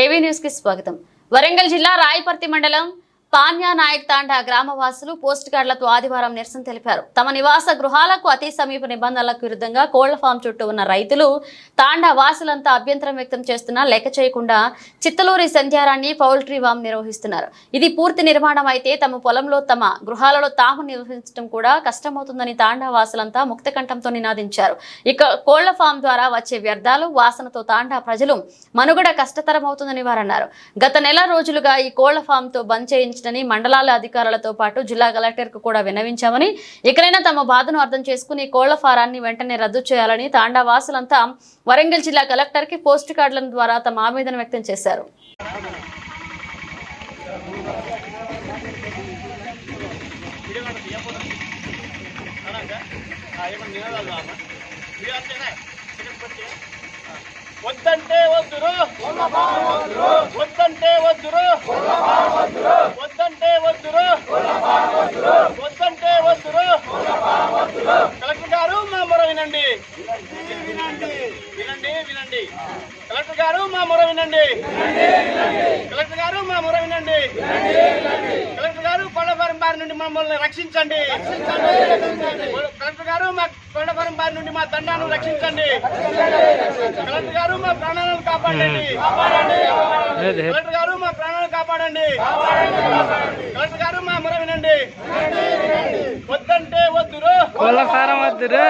ఏవీ న్యూస్కి స్వాగతం. వరంగల్ జిల్లా రాయపర్తి మండలం పాన్యా నాయక్ తాండా గ్రామవాసులు పోస్ట్ కార్డులతో ఆదివారం నిరసన తెలిపారు. తమ నివాస గృహాలకు అతి సమీప నిబంధనలకు విరుద్ధంగా కోళ్ళ ఫామ్ చుట్టూ ఉన్న రైతులు తాండా వాసులంతా అభ్యంతరం వ్యక్తం చేస్తున్నా లెక్క చేయకుండా చిత్తలూరి సంధ్యారాన్ని పౌల్ట్రీ ఫామ్ నిర్వహిస్తున్నారు. ఇది పూర్తి నిర్మాణం అయితే తమ పొలంలో తమ గృహాలలో తాము నిర్వహించడం కూడా కష్టమవుతుందని తాండా వాసులంతా ముక్తకంఠంతో నినాదించారు. ఇక కోళ్ళ ఫామ్ ద్వారా వచ్చే వ్యర్థాలు వాసనతో తాండా ప్రజలు మనుగడ కష్టతరమవుతుందని వారన్నారు. గత నెల రోజులుగా ఈ కోళ్ళ ఫామ్తో బంద్ చేయించిన చేయించడని మండలాల అధికారులతో పాటు జిల్లా కలెక్టర్కు కూడా విన్నవించామని ఎక్కడైనా తమ బాధను అర్థం చేసుకుని కోళ్ళ ఫారాన్ని వెంటనే రద్దు చేయాలని తాండా వాసులంతా వరంగల్ జిల్లా కలెక్టర్కి పోస్ట్ కార్డుల ద్వారా తమ ఆవేదన వ్యక్తం చేశారు. వద్దంటే వద్దురు వద్దంటే వద్దురు. వద్దంటే వద్దురు వద్దంటే వద్దురు కలెక్టర్ గారు మా మొర వినండి వినండి వినండి కలెక్టర్ గారు మా మొర వినండి. కలెక్టర్ గారు మా మొర వినండి. కలెక్టర్ గారు కొండవరం బారి నుండి మమ్మల్ని రక్షించండి. కలెక్టర్ గారు మా కొండవరం బారి నుండి మా తండాను రక్షించండి. కలెక్టర్ గారు మా ప్రాణాలను కాపాడండి. కలెక్టర్ గారు మా ప్రాణాలను కాపాడండి. కలెక్టర్ గారు మా మొర వినండి. వద్దంటే వద్దురు. వద్దురు.